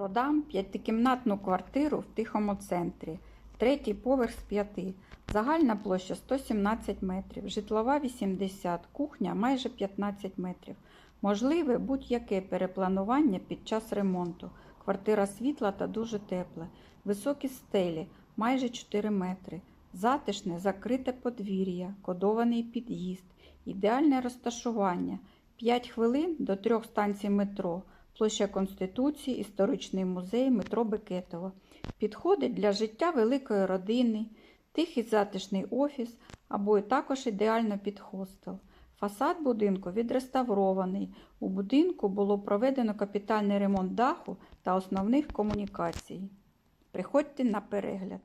Продам п'ятикімнатну квартиру в тихому центрі. Третій поверх з п'яти. Загальна площа 117 метрів, житлова 80, кухня майже 15 метрів. Можливе будь-яке перепланування під час ремонту. Квартира світла та дуже тепла. Високі стелі майже 4 метри. Затишне закрите подвір'я, кодований під'їзд, ідеальне розташування. 5 хвилин до трьох станцій метро. Площа Конституції, історичний музей, метро Бекетово. Підходить для життя великої родини, тихий затишний офіс або також ідеально під хостел. Фасад будинку відреставрований. У будинку було проведено капітальний ремонт даху та основних комунікацій. Приходьте на перегляд.